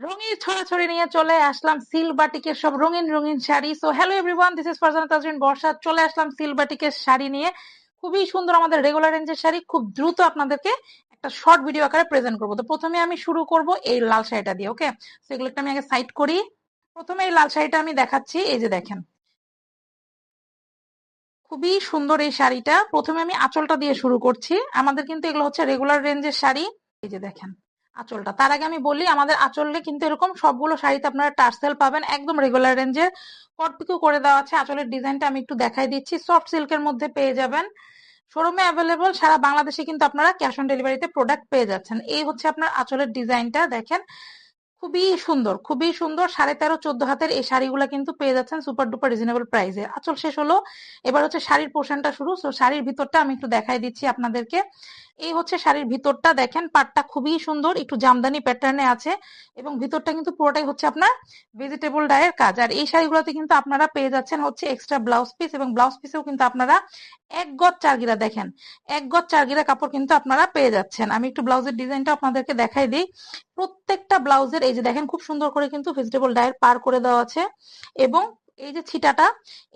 রঙিন ছড়াছড়ি নিয়ে চলে আসলাম সিল বাটিকের সব রঙিন রঙিন sari. So hello everyone this is Farzana Tajrin Barsha চলে আসলাম সিল বাটিকের শাড়ি নিয়ে। খুবই সুন্দর আমাদের রেগুলার রেঞ্জের শাড়ি। খুব দ্রুত আপনাদেরকে একটা শর্ট ভিডিও আকারে প্রেজেন্ট করব। তো প্রথমে আমি শুরু করব এই লাল শাড়িটা দিয়ে ওকে সেগুলো একটু আমি আগে সাইড করি। প্রথমে এই লাল শাড়িটা আমি দেখাচ্ছি। এই যে দেখেন। খুবই সুন্দর এই শাড়িটা। প্রথমে আমি আঁচলটা দিয়ে শুরু করছি। আমাদের কিন্তু এগুলো হচ্ছে রেগুলার রেঞ্জের শাড়ি। এই যে দেখেন। আঁচলটা। তার আগে আমি বলি, আমাদের আঁচলে কিন্তু এরকম সবগুলো শাড়িতে আপনারা টার্সেল পাবেন, একদম রেগুলার রেঞ্জের কটপিকও করে দেওয়া আছে, আঁচলের ডিজাইনটা আমি একটু দেখাই দিচ্ছি। সফট সিল্কের মধ্যে পেয়ে যাবেন। শোরুমে অ্যাভেলেবল সারা বাংলাদেশে কিন্তু আপনারা ক্যাশ অন ডেলিভারিতে প্রোডাক্ট পেয়ে যাচ্ছেন। এই হচ্ছে আপনার আঁচলের ডিজাইনটা, দেখেন। খুবই সুন্দর খুবই সুন্দর। সাড়ে তেরো, চোদ্দ হাতের এই শাড়িগুলো কিন্তু পেয়ে যাচ্ছেন সুপার ডুপার রিজনেবল প্রাইসে আচল শেষ হলো। এবার হচ্ছে শাড়ির পোর্শনটা শুরু। তো শাড়ির ভিতরটা আমি একটু দেখাই দিচ্ছি আপনাদেরকে। এই হচ্ছে শাড়ির ভিতরটা দেখেন, পাটটা খুবই সুন্দর, একটু জামদানি প্যাটার্নে আছে এবং ভিতরটা কিন্তু পুরোটাই হচ্ছে আপনার ভেজিটেবল ডায়ের কাজ। আর এই শাড়িগুলোতে কিন্তু আপনারা পেয়ে যাচ্ছেন হচ্ছে এক্সট্রা ব্লাউজ পিস এবং ব্লাউজ পিসেও কিন্তু আপনারা এক গজ চারগিরা দেখেন, এক গজ চারগিরা কাপড় কিন্তু আপনারা পেয়ে যাচ্ছেন। আমি একটু ব্লাউজের ডিজাইনটা আপনাদেরকে দেখাই দিই। প্রত্যেকটা ব্লাউজের এই যে দেখেন খুব সুন্দর করে কিন্তু ভেজিটেবল ডায়ের পার করে দেওয়া আছে এবং এই যে ছিটাটা,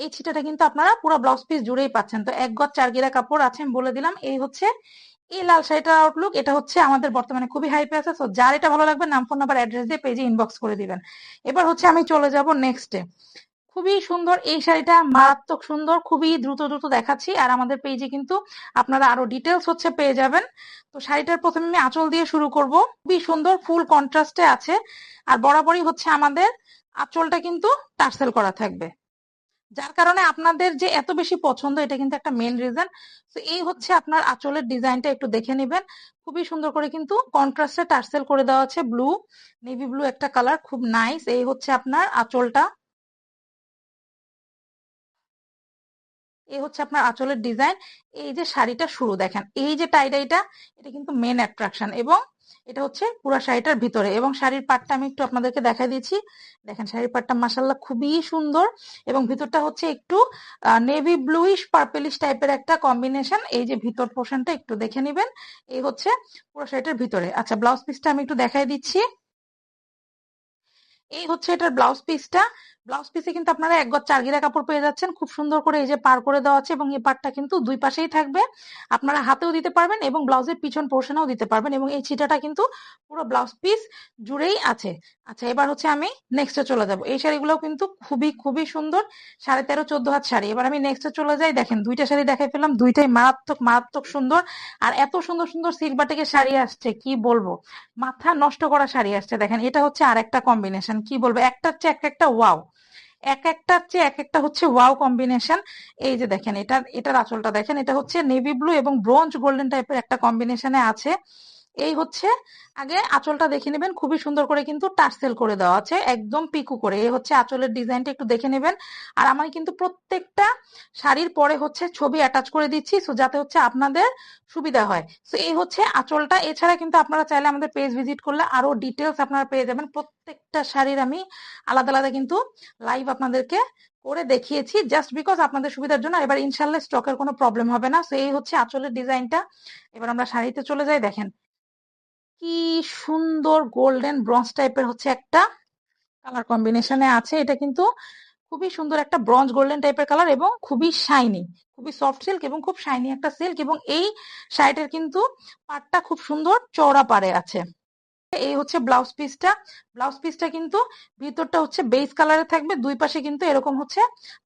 এই ছিটাটা কিন্তু আপনারা পুরো ব্লাউজ পিস জুড়েই পাচ্ছেন। তো এক গজ চারগিরা কাপড় আছে আমি বলে দিলাম, এই হচ্ছে এই লাল শাড়িটার আউটলুক এটা হচ্ছে আমাদের বর্তমানে খুবই হাইপে আছে সো যার এটা ভালো লাগবে, নাম ফোন নাম্বার অ্যাড্রেস দিয়ে পেজে ইনবক্স করে দিবেন। এবার হচ্ছে আমি চলে যাব নেক্সটে খুবই সুন্দর এই শাড়িটা, মারাত্মক সুন্দর, খুবই দ্রুত দ্রুত দেখাচ্ছি, আর আমাদের পেজে কিন্তু আপনারা আরও ডিটেলস হচ্ছে পেয়ে যাবেন। তো শাড়িটার প্রথমে আমি আঁচল দিয়ে শুরু করব। খুবই সুন্দর ফুল কন্ট্রাস্টে আছে, আর বরাবরই হচ্ছে আমাদের আঁচলটা কিন্তু টার্সেল করা থাকবে। যার কারণে আপনাদের যে এত বেশি পছন্দ, এটা কিন্তু একটা মেন রিজন তো এই হচ্ছে আপনার আঁচলের ডিজাইনটা একটু দেখে নেবেন। খুবই সুন্দর করে কিন্তু কন্ট্রাস্টে টার্সেল করে দেওয়া আছে ব্লু নেভি ব্লু একটা কালার খুব নাইস এই হচ্ছে আপনার আঁচলটা। এই হচ্ছে আপনার আঁচলের ডিজাইন এই যে শাড়িটা শুরু দেখেন, এই যে টাইডাইটা এটা কিন্তু মেন অ্যাট্রাকশন এবং এটা হচ্ছে পুরো শাড়িটার ভিতরে এবং শাড়ির পাটটা আমি একটু আপনাদেরকে দেখা দিয়েছি। দেখেন, শাড়ির পাটটা মাসাল্লাহ খুবই সুন্দর এবং ভিতরটা হচ্ছে একটু নেভি ব্লুইশ পার্পেলিশ টাইপের একটা কম্বিনেশন এই যে ভিতর পোর্শনটা একটু দেখে নিবেন। এই হচ্ছে পুরো শাড়িটার ভিতরে। আচ্ছা ব্লাউজ পিসটা আমি একটু দেখাই দিচ্ছি। এই হচ্ছে এটার ব্লাউজ পিসটা ব্লাউজ পিসে কিন্তু আপনারা এক গজ চারগিরা কাপড় পেয়ে যাচ্ছেন। খুব সুন্দর করে এই যে পার করে দেওয়া আছে এবং এই পাটটা কিন্তু দুই পাশেই থাকবে। আপনারা হাতেও দিতে পারবেন এবং ব্লাউজের পিছন পোর্শনেও দিতে পারবেন এবং এই ছিটাটা কিন্তু পুরো ব্লাউজ পিস জুড়েই আছে। আচ্ছা এবার হচ্ছে আমি নেক্সটে চলে যাব। এই শাড়িগুলো কিন্তু খুবই খুবই সুন্দর। সাড়ে তেরো, চোদ্দ হাত শাড়ি। এবার আমি নেক্সটে চলে যাই। দেখেন, দুইটা শাড়ি দেখাই ফেলাম দুইটাই মারাত্মক মারাত্মক সুন্দর। আর এত সুন্দর সুন্দর সিলভার শাড়ি আসছে, কি বলব? মাথা নষ্ট করা শাড়ি আসছে। দেখেন, এটা হচ্ছে আর একটা কম্বিনেশন কি বলব? একটার চেয়ে এক একটা ওয়াও এক একটার চেয়ে এক একটা হচ্ছে ওয়াও কম্বিনেশন। এই যে দেখেন এটা এটার আঁচলটা দেখেন, এটা হচ্ছে নেভি ব্লু এবং ব্রোঞ্জ গোল্ডেন টাইপের একটা কম্বিনেশনে আছে। এই হচ্ছে, আগে আঁচলটা দেখে নেবেন, খুবই সুন্দর করে কিন্তু টার্সেল করে দেওয়া আছে, একদম পিকু করে। এই হচ্ছে আঁচলের ডিজাইনটা একটু দেখে নেবেন। আর আমি কিন্তু প্রত্যেকটা শাড়ির পরে হচ্ছে ছবি অ্যাটাচ করে দিচ্ছি সো যাতে হচ্ছে আপনাদের সুবিধা হয়। সো এই হচ্ছে আঁচলটা, এছাড়া কিন্তু আপনারা চাইলে আমাদের পেজ ভিজিট করলে আরও ডিটেলস আপনারা পেয়ে যাবেন। প্রত্যেকটা শাড়ির আমি আলাদা আলাদা কিন্তু লাইভ আপনাদেরকে করে দেখিয়েছি জাস্ট বিকজ আপনাদের সুবিধার জন্য এবার ইনশাল্লাহ স্টকের কোনো প্রবলেম হবে না। সো এই হচ্ছে আঁচলের ডিজাইনটা। এবার আমরা শাড়িতে চলে যাই, দেখেন। কি সুন্দর গোল্ডেন ব্রঞ্জ টাইপের হচ্ছে একটা কালার কম্বিনেশনে আছে। এটা কিন্তু খুবই সুন্দর একটা ব্রঞ্জ গোল্ডেন টাইপের কালার এবং খুবই শাইনি খুবই সফট সিল্ক এবং খুব শাইনি একটা সিল্ক এবং এই শাড়িটার কিন্তু পাটটা খুব সুন্দর চওড়া পারে আছে। এই হচ্ছে ব্লাউজ পিসটা ব্লাউজ পিসটা কিন্তু ভিতরটা হচ্ছে বেস কালারে থাকবে, দুই পাশে কিন্তু এরকম হচ্ছে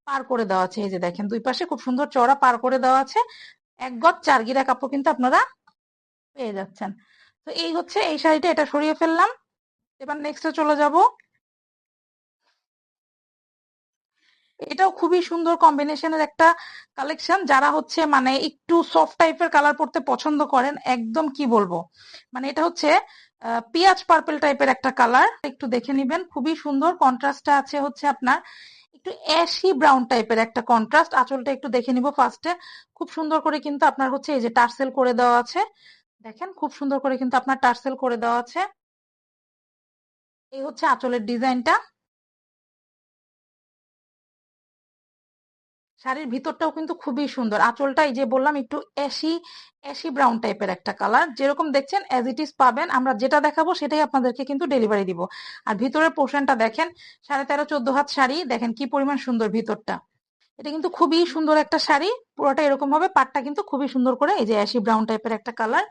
পার করে দেওয়া আছে। এই যে দেখেন, দুই পাশে খুব সুন্দর চওড়া পার করে দেওয়া আছে। এক গজ চার গিরা কাপড় কিন্তু আপনারা পেয়ে যাচ্ছেন। তো এই হচ্ছে, এই শাড়িটা এটা সরিয়ে ফেললাম। এবার নেক্সটে চলে যাব। এটাও খুবই সুন্দর কম্বিনেশনের একটা কালেকশন যারা হচ্ছে মানে একটু সফট টাইপের কালার পড়তে পছন্দ করেন, একদম কি বলব? মানে এটা হচ্ছে পিয়াজ পার্পেল টাইপের একটা কালার একটু দেখে নিবেন, খুবই সুন্দর। কন্ট্রাস্টটা আছে হচ্ছে আপনার একটু অ্যাশি ব্রাউন টাইপের একটা কন্ট্রাস্ট আঁচলটা একটু দেখে নিব ফার্স্টে খুব সুন্দর করে কিন্তু আপনার হচ্ছে এই যে টার্সেল করে দেওয়া আছে। দেখেন, খুব সুন্দর করে কিন্তু আপনার টার্সেল করে দেওয়া আছে। এই হচ্ছে আঁচলের ডিজাইনটা। শাড়ির ভিতরটাও কিন্তু খুবই সুন্দর। আঁচলটা এই যে বললাম, একটু অ্যাশি অ্যাশি ব্রাউন টাইপের একটা কালার যেরকম দেখছেন অ্যাজ ইট ইজ পাবেন। আমরা যেটা দেখাবো, সেটাই আপনাদেরকে কিন্তু ডেলিভারি দিব। আর ভিতরের পোর্শনটা দেখেন, সাড়ে তেরো, চোদ্দ হাত শাড়ি। দেখেন কি পরিমাণ সুন্দর ভিতরটা। এটা কিন্তু খুবই সুন্দর একটা শাড়ি। পুরোটা এরকম হবে পাটটা কিন্তু খুবই সুন্দর করে এই যে অ্যাশি ব্রাউন টাইপের একটা কালার।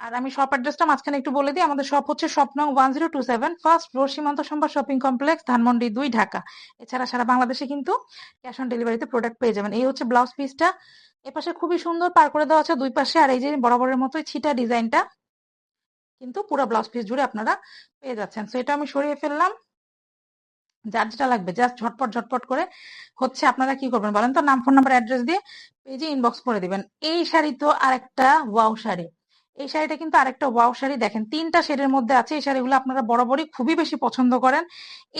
আর আমি শপ অ্যাড্রেসটা মাঝখানে একটু বলে দিই আমাদের শপ হচ্ছে Swapna one zero two seven first floor Simanta Sambhar shopping complex Dhanmondi দুই ঢাকা। এছাড়া সারা বাংলাদেশে কিন্তু ক্যাশ অন ডেলিভারিতে প্রোডাক্ট পেয়ে যাবেন। এই হচ্ছে ব্লাউজ পিসটা এপাশে খুবই সুন্দর পার করে দেওয়া আছে দুই পাশে আর এই যে বরাবরের মতোই ছিটা ডিজাইনটা কিন্তু পুরো ব্লাউজ পিস জুড়ে আপনারা পেয়ে যাচ্ছেন। তো এটা আমি সরিয়ে ফেললাম। যার যেটা লাগবে জাস্ট ঝটপট ঝটপট করে হচ্ছে আপনারা কি করবেন বলেন তো? নাম ফোন নাম্বার অ্যাড্রেস দিয়ে পেজে ইনবক্স করে দিবেন। এই শাড়ি তো আরেকটা ওয়াও শাড়ি। এই শাড়িটা কিন্তু আরেকটা ওয়াও শাড়ি। দেখেন, তিনটা শেডের মধ্যে আছে। এই শাড়িগুলো আপনারা বরাবরই খুবই বেশি পছন্দ করেন।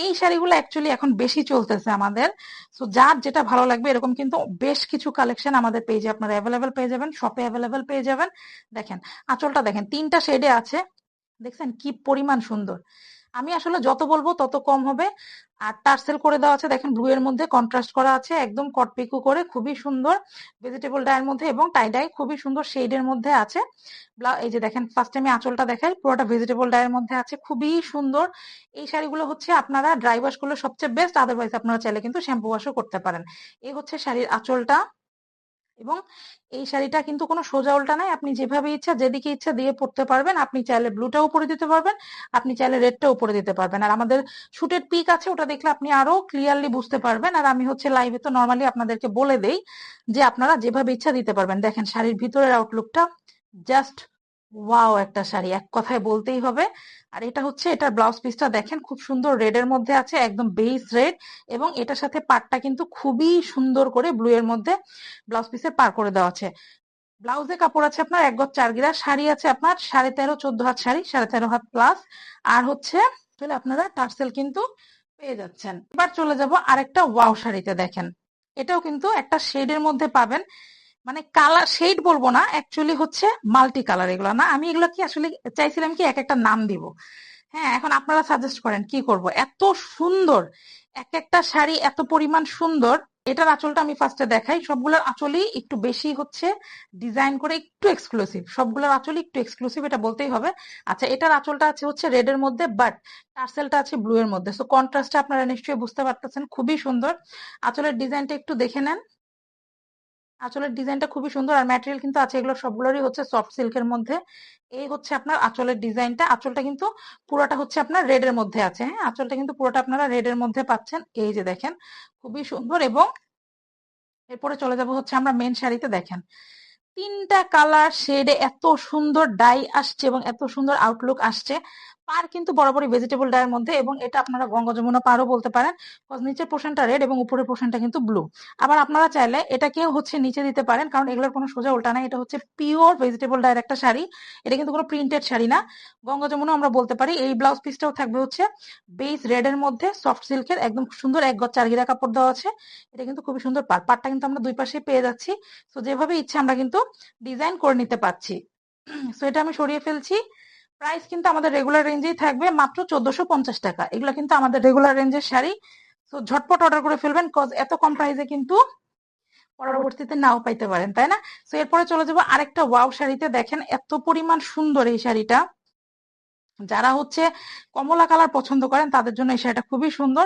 এই শাড়িগুলো অ্যাকচুয়ালি এখন বেশি চলতেছে আমাদের। সো যার যেটা ভালো লাগবে, এরকম কিন্তু বেশ কিছু কালেকশন আমাদের পেজে আপনারা অ্যাভেলেবেল পেয়ে যাবেন শপে অ্যাভেলেবেল পেয়ে যাবেন। দেখেন, আঁচলটা দেখেন, তিনটা শেডে আছে। দেখছেন কি পরিমাণ সুন্দর। আমি আসলে যত বলব তত কম হবে। আর টার্সেল করে দেওয়া আছে, দেখেন ব্লু এর মধ্যে কন্ট্রাস্ট করা আছে, একদম কটপিকু করে, খুবই সুন্দর ভেজিটেবল ডায়ের মধ্যে এবং টাই ডাই খুবই সুন্দর শেডের মধ্যে আছে। এই যে দেখেন ফার্স্ট আমি আঁচলটা দেখাই, পুরোটা ভেজিটেবল ডায়ের মধ্যে আছে, খুবই সুন্দর। এই শাড়িগুলো হচ্ছে আপনারা ড্রাই ওয়াশ করলে সবচেয়ে বেস্ট আদারওয়াইজ আপনারা চাইলে কিন্তু শ্যাম্পু ওয়াশও করতে পারেন। এই হচ্ছে শাড়ির আঁচলটা। এবং এই শাড়িটা কিন্তু কোনো সোজা উল্টা নাই। আপনি যেভাবে ইচ্ছা, যেদিকে ইচ্ছা দিয়ে পড়তে পারবেন, আপনি চাইলে ব্লুটাও উপরে দিতে পারবেন, আপনি চাইলে রেডটাও উপরে দিতে পারবেন। আর আমাদের শুটের পিক আছে, ওটা দেখলে আপনি আরও ক্লিয়ারলি বুঝতে পারবেন। আর আমি হচ্ছে লাইভে তো নর্মালি আপনাদেরকে বলে দেই যে আপনারা যেভাবে ইচ্ছা দিতে পারবেন। দেখেন শাড়ির ভিতরের আউটলুকটা জাস্ট ওয়াও, একটা শাড়ি। এক কথায় বলতেই হবে। আর এটা হচ্ছে এটার ব্লাউজ পিসটা দেখেন, খুব সুন্দর রেড এর মধ্যে আছে, একদম বেস রেড এবং এটার সাথে পাটটা কিন্তু খুবই সুন্দর করে ব্লু এর মধ্যে ব্লাউজ পিসে পার করে দেওয়া আছে। ব্লাউজে কাপড় আছে আপনার, এক গজ চার গিরা। শাড়ি আছে আপনার, সাড়ে তেরো, চোদ্দ হাত শাড়ি, সাড়ে তেরো হাত প্লাস আর হচ্ছে আপনারা টার্সেল কিন্তু পেয়ে যাচ্ছেন। এবার চলে যাব আরেকটা ওয়াও শাড়িতে দেখেন। এটাও কিন্তু একটা শেডের মধ্যে পাবেন। মানে কালার শেড বলব না অ্যাকচুয়ালি হচ্ছে মাল্টি কালার এগুলো না। আমি এগুলো কি আসলে চাইছিলাম কি এক একটা নাম দিব। হ্যাঁ এখন আপনারা সাজেস্ট করেন কি করব। এত সুন্দর, এক একটা শাড়ি এত পরিমাণ সুন্দর, এটার আঁচলটা আমি ফার্স্টে দেখাই। সবগুলোর আঁচলই একটু বেশি হচ্ছে ডিজাইন করে একটু এক্সক্লুসিভ সবগুলোর আঁচলই একটু এক্সক্লুসিভ এটা বলতেই হবে। আচ্ছা এটার আঁচলটা আছে হচ্ছে রেড এর মধ্যে বাট টার্সেলটা আছে ব্লু এর মধ্যে। সো কন্ট্রাস্টটা আপনারা নিশ্চয়ই বুঝতে পারতেছেন, খুবই সুন্দর। আঁচলের ডিজাইনটা একটু দেখে নেন। আঁচলের ডিজাইনটা খুবই সুন্দর আর ম্যাটেরিয়াল কিন্তু আছে, এগুলো সবগুলোরই হচ্ছে সফট সিল্কের মধ্যে। এই হচ্ছে আপনার আঁচলের ডিজাইনটা। আঁচলটা কিন্তু পুরোটা হচ্ছে আপনার রেড এর মধ্যে আছে হ্যাঁ? আঁচলটা কিন্তু পুরোটা আপনারা রেড এর মধ্যে পাচ্ছেন। এই যে দেখেন, খুবই সুন্দর এবং এরপরে চলে যাব হচ্ছে আমরা মেন শাড়িতে, দেখেন। তিনটা কালার শেডে এত সুন্দর ডাই আসছে এবং এত সুন্দর আউটলুক আসছে। পার কিন্তু বরাবরই ভেজিটেবল ডায়ের মধ্যে এবং এটা আপনারা গঙ্গা যমুনা পারও বলতে পারেন নিচের পোর্শনটা রেড এবং উপরের পোর্শনটা কিন্তু ব্লু আবার আপনারা চাইলে এটাকেও হচ্ছে নিচে দিতে পারেন, কারণ এগুলোর কোনো সোজা উল্টা নাই, এটা হচ্ছে পিওর ভেজিটেবল ডায়ের একটা শাড়ি, এটা কিন্তু কোনো প্রিন্টেড শাড়ি না। গঙ্গা যমুনা আমরা বলতে পারি, এই ব্লাউজ পিসটাও থাকবে হচ্ছে বেস রেড এর মধ্যে সফট সিল্কের একদম সুন্দর এক গজ চারগিরা কাপড় দেওয়া আছে, এটা কিন্তু খুবই সুন্দর পার পাটটা কিন্তু আমরা দুই পাশে পেয়ে যাচ্ছি। তো যেভাবে ইচ্ছে আমরা কিন্তু ডিজাইন করে নিতে পারছি। সো এটা আমি সরিয়ে ফেলছি। প্রাইস কিন্তু আমাদের রেগুলার রেঞ্জেই থাকবে মাত্র চোদ্দশো পঞ্চাশ টাকা। এগুলো কিন্তু আমাদের রেগুলার রেঞ্জের শাড়ি। তো ঝটপট অর্ডার করে ফেলবেন কজ এত কম প্রাইসে কিন্তু পরবর্তীতে নাও পাইতে পারেন, তাই না? তো এরপরে চলে যাব আরেকটা ওয়াও শাড়িতে। দেখেন এত পরিমাণ সুন্দর এই শাড়িটা। যারা হচ্ছে কমলা কালার পছন্দ করেন, তাদের জন্য এই শাড়িটা খুবই সুন্দর।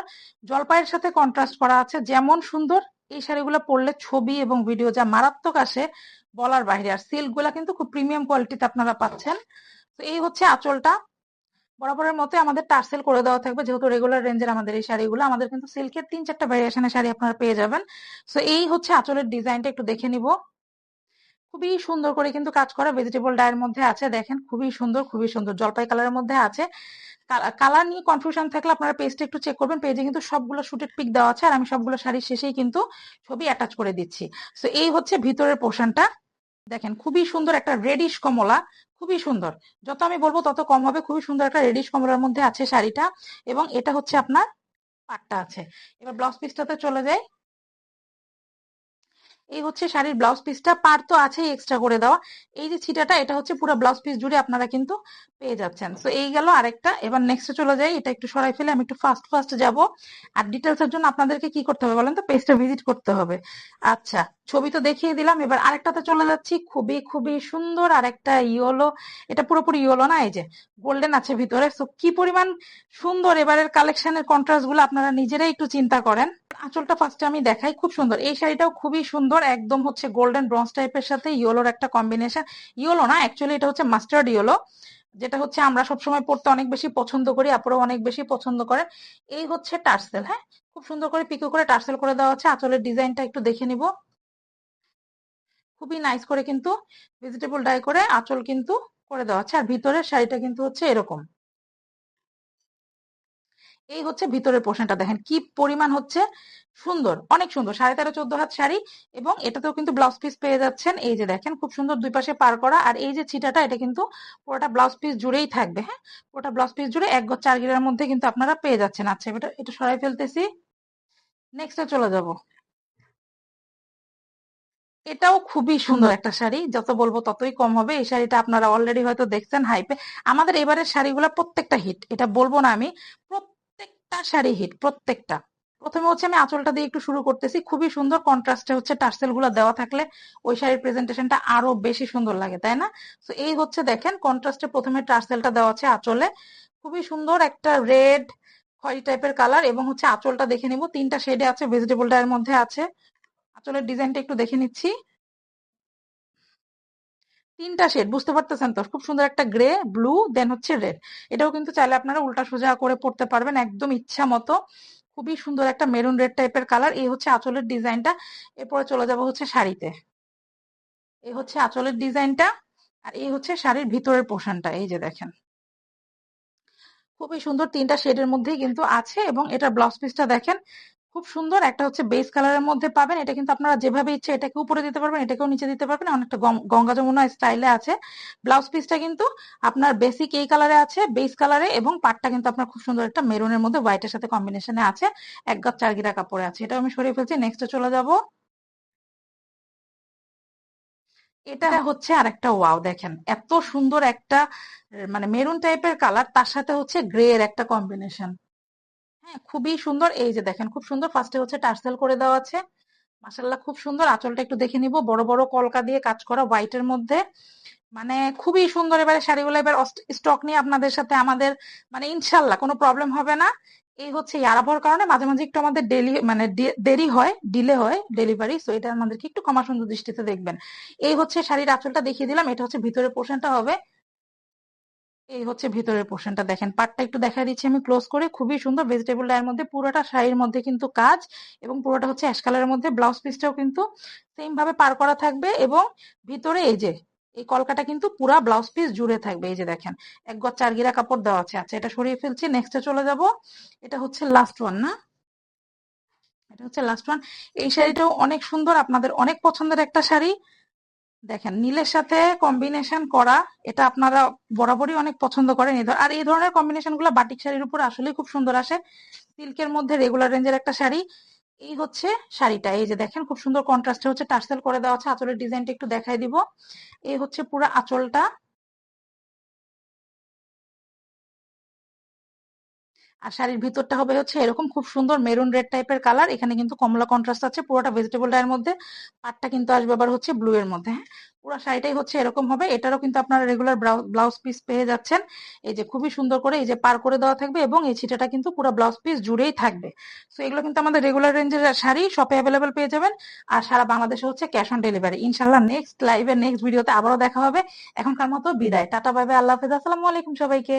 জলপাইয়ের সাথে কন্ট্রাস্ট করা আছে, যেমন সুন্দর। এই শাড়িগুলো পরলে ছবি এবং ভিডিও যা মারাত্মক আসে, বলার বাইরে। আর সিল্কগুলা কিন্তু খুব প্রিমিয়াম কোয়ালিটিতে আপনারা পাচ্ছেন। তো এই হচ্ছে আঁচলটা। বরাবরের মতো আমাদের টার্সেল করে দেওয়া থাকবে। যেহেতু রেগুলার রেঞ্জের আমাদের এই শাড়িগুলো, আমাদের কিন্তু সিল্কের তিন চারটা ভ্যারিয়েশনের শাড়ি আপনারা পেয়ে যাবেন। তো এই হচ্ছে আঁচলের ডিজাইনটা একটু দেখে নিব। খুবই সুন্দর করে কিন্তু কাজ করা ভেজিটেবল ডায়ের মধ্যে আছে, দেখেন। খুবই সুন্দর খুবই সুন্দর। জলপাই কালারের মধ্যে আছে। কালার নিয়ে কনফিউশন থাকলে আপনারা পেজটা একটু চেক করবেন। পেজে কিন্তু সবগুলো শুটের পিক দেওয়া আছে। আর আমি সবগুলো শাড়ির শেষেই কিন্তু ছবি অ্যাটাচ করে দিচ্ছি। তো এই হচ্ছে ভিতরের পোর্শনটা দেখেন, খুবই সুন্দর একটা রেডিশ কমলা, খুবই সুন্দর। যত আমি বলব তত কম হবে। খুবই সুন্দর একটা রেডিশ কমলার মধ্যে আছে শাড়িটা এবং এটা হচ্ছে আপনার পাটটা আছে। এবার ব্লাউজ পিসটাতে চলে যাই। এই হচ্ছে শাড়ির ব্লাউজ পিসটা পার তো আছেই এক্সট্রা করে দেওয়া। এই যে ছিটাটা, এটা হচ্ছে পুরো ব্লাউজ পিস জুড়ে আপনারা কিন্তু পেয়ে যাচ্ছেন। তো এই গেল আরেকটা। এবার নেক্সটে চলে যাই। এটা একটু সরাই ফেলে, আমি একটু ফাস্ট ফাস্ট যাব। আর ডিটেলস এর জন্য আপনাদেরকে কি করতে হবে বলেন তো? পেজটা ভিজিট করতে হবে। আচ্ছা ছবি তো দেখিয়ে দিলাম। এবার আরেকটাতে চলে যাচ্ছি। খুবই খুবই সুন্দর আরেকটা ইয়েলো। এটা পুরোপুরি ইয়েলো না, এই যে গোল্ডেন আছে ভিতরে। সো কি পরিমাণ সুন্দর এবারের কালেকশনের কন্ট্রাস্টগুলো আপনারা নিজেরাই একটু চিন্তা করেন। আঁচলটা ফার্স্টে আমি দেখাই, খুব সুন্দর। এই শাড়িটাও খুবই সুন্দর, একদম হচ্ছে গোল্ডেন ব্রঞ্জ টাইপের সাথে ইয়েলোর একটা কম্বিনেশন ইয়েলো না অ্যাকচুয়ালি এটা হচ্ছে মাস্টার্ড ইয়েলো যেটা হচ্ছে আমরা সবসময় পড়তে অনেক বেশি পছন্দ করি, আপুরাও অনেক বেশি পছন্দ করে। এই হচ্ছে টার্সেল হ্যাঁ? খুব সুন্দর করে পিকো করে টার্সেল করে দেওয়া আছে, আঁচলের ডিজাইনটা একটু দেখে নিব। খুবই নাইস করে কিন্তু ভেজিটেবল ডাই করে আঁচল কিন্তু করে দেওয়া আছে, আর ভিতরের শাড়িটা কিন্তু হচ্ছে এরকম। এই হচ্ছে ভিতরের পোর্শনটা দেখেন কি পরিমাণ হচ্ছে? সুন্দর, অনেক সুন্দর। সাড়ে তেরো, চোদ্দ হাত শাড়ি এবং এটাতেও কিন্তু ব্লাউজ পিস পেয়ে যাচ্ছেন। এই যে দেখেন, খুব সুন্দর দুই পাশে পার করা। আর এই যে ছিটাটা, এটা কিন্তু পুরোটা ব্লাউজ পিস জুড়েই থাকবে হ্যাঁ? পুরোটা ব্লাউজ পিস জুড়ে এক গজ চার গিরার মধ্যে কিন্তু আপনারা পেয়ে যাচ্ছেন। আচ্ছা এটা এটা সরাই ফেলতেছি। নেক্সটে চলে যাব। এটাও খুবই সুন্দর একটা শাড়ি। যত বলব ততই কম হবে। এই শাড়িটা আপনারা অলরেডি হয়তো দেখছেন হাইপে আমাদের এবারের শাড়িগুলো প্রত্যেকটা হিট এটা বলব না আমি শাড়ি হিট প্রত্যেকটা। প্রথমে হচ্ছে আমি আঁচলটা দিয়ে একটু শুরু করতেছি। খুবই সুন্দর কন্ট্রাস্টে হচ্ছে টার্সেলগুলো দেওয়া থাকলে ওই শাড়ির প্রেজেন্টেশনটা আরও বেশি সুন্দর লাগে, তাই না? তো এই হচ্ছে দেখেন কন্ট্রাস্টে প্রথমে টার্সেলটা দেওয়া আছে আঁচলে। খুবই সুন্দর একটা রেড খয়েরি টাইপের কালার এবং হচ্ছে আঁচলটা দেখে নিব। তিনটা শেডে আছে ভেজিটেবল ডায়ের মধ্যে আছে। আঁচলের ডিজাইনটা একটু দেখে নিচ্ছি। তিনটা শেড বুঝতে পারতেছেন তো? খুব সুন্দর একটা গ্রে ব্লু দেন হচ্ছে রেড এটাও কিন্তু চাইলে আপনারা উল্টা সোজা করে পড়তে পারবেন একদম ইচ্ছা মতো। খুবই সুন্দর একটা মেরুন রেড টাইপের কালার এই হচ্ছে আঁচলের ডিজাইনটা এরপরে চলে যাব হচ্ছে শাড়িতে। এই হচ্ছে আঁচলের ডিজাইনটা আর এই হচ্ছে শাড়ির ভিতরের পোর্শনটা এই যে দেখেন। খুবই সুন্দর তিনটা শেডের মধ্যেই কিন্তু আছে এবং এটার ব্লাউজ পিসটা দেখেন। খুব সুন্দর। একটা হচ্ছে বেস কালারের মধ্যে পাবেন। এটা কিন্তু আপনারা যেভাবে ইচ্ছে এটাকে উপরে দিতে পারবেন, এটাকেও নিচে দিতে পারবেন। অনেকটা গঙ্গা যমুনা স্টাইলে আছে। ব্লাউজ পিসটা কিন্তু আপনার বেসিক এই কালারে আছে বেস কালারে এবং পাটটা কিন্তু আপনার খুব সুন্দর একটা মেরুনের মধ্যে হোয়াইটের সাথে কম্বিনেশনে আছে। এক গাছ চার গিরা কাপড়ে আছে। এটা আমি সরিয়ে ফেলছি। নেক্সটে চলে যাব। এটা হচ্ছে আর একটা ওয়াও দেখেন। এত সুন্দর একটা মানে মেরুন টাইপের কালার তার সাথে হচ্ছে গ্রে এর একটা কম্বিনেশন হ্যাঁ খুবই সুন্দর। এই যে দেখেন, খুব সুন্দর। ফার্স্টে হচ্ছে টার্সেল করে দেওয়া আছে। মাসাল্লাহ খুব সুন্দর। আঁচলটা একটু দেখে নিব। বড় বড় কলকা দিয়ে কাজ করা হোয়াইটের মধ্যে। মানে খুবই সুন্দর। এবারে শাড়িগুলো, এবার স্টক নিয়ে আপনাদের সাথে আমাদের মানে ইনশাল্লাহ কোনো প্রবলেম হবে না। এই হচ্ছে ইয়ারাবর কারণে মাঝে মাঝে একটু আমাদের ডেলি মানে দেরি হয় ডিলে হয় ডেলিভারি সো এটা আমাদেরকে একটু ক্ষমা সুন্দর দৃষ্টিতে দেখবেন। এই হচ্ছে শাড়ির আঁচলটা দেখিয়ে দিলাম। এটা হচ্ছে ভিতরে পোর্শনটা হবে। এই হচ্ছে ভিতরের পোর্শনটা দেখেন পাটটা একটু দেখা দিচ্ছি আমি। ক্লোজ করে খুবই সুন্দর ভেজিটেবল ডায়ের মধ্যে পুরোটা শাড়ির মধ্যে কিন্তু কাজ এবং পুরোটা হচ্ছে অ্যাশ কালারের মধ্যে। ব্লাউজ পিসটাও কিন্তু সেম ভাবে পার করা থাকবে এবং ভিতরে এই যে, এই কলকাটা কিন্তু পুরা ব্লাউজ পিস জুড়ে থাকবে। এই যে দেখেন, এক গজ চার গিরা কাপড় দেওয়া আছে। আচ্ছা এটা সরিয়ে ফেলছি। নেক্সটে চলে যাব। এটা হচ্ছে লাস্ট ওয়ান না? এটা হচ্ছে লাস্ট ওয়ান এই শাড়িটাও অনেক সুন্দর। আপনাদের অনেক পছন্দের একটা শাড়ি। দেখেন নীলের সাথে কম্বিনেশন করা, এটা আপনারা বরাবরই অনেক পছন্দ করেন। আর এই ধরনের কম্বিনেশনগুলো বাটিক শাড়ির উপর আসলে খুব সুন্দর আসে। সিল্কের মধ্যে রেগুলার রেঞ্জের একটা শাড়ি। এই হচ্ছে শাড়িটা। এই যে দেখেন, খুব সুন্দর কন্ট্রাস্টে হচ্ছে টার্সেল করে দেওয়া আছে। আঁচলের ডিজাইনটা একটু দেখাই দিব। এই হচ্ছে পুরো আঁচলটা। আর শাড়ির ভিতরটা হবে হচ্ছে এরকম খুব সুন্দর মেরুন রেড টাইপের কালার এখানে কিন্তু কমলা কন্ট্রাস্ট আছে, পুরোটা ভেজিটেবল ডায়ের মধ্যে। পাটটা কিন্তু আসবে আবার হচ্ছে ব্লু এর মধ্যে হ্যাঁ? পুরো শাড়িটাই হচ্ছে এরকম হবে। এটারও কিন্তু আপনারা রেগুলার ব্লাউজ পিস পেয়ে যাচ্ছেন। এই যে খুবই সুন্দর করে এই যে পার করে দেওয়া থাকবে এবং এই ছিটাটা কিন্তু পুরো ব্লাউজ পিস জুড়েই থাকবে। তো এগুলো কিন্তু আমাদের রেগুলার রেঞ্জের শাড়ি শপে অ্যাভেলেবেল পেয়ে যাবেন। আর সারা বাংলাদেশে হচ্ছে ক্যাশ অন ডেলিভারি ইনশাল্লাহ নেক্সট লাইভে নেক্সট ভিডিওতে আবারও দেখা হবে। এখনকার মতো বিদায়। টাটা বাইবে আল্লাহ হাফেজ। আসসালামু আলাইকুম সবাইকে।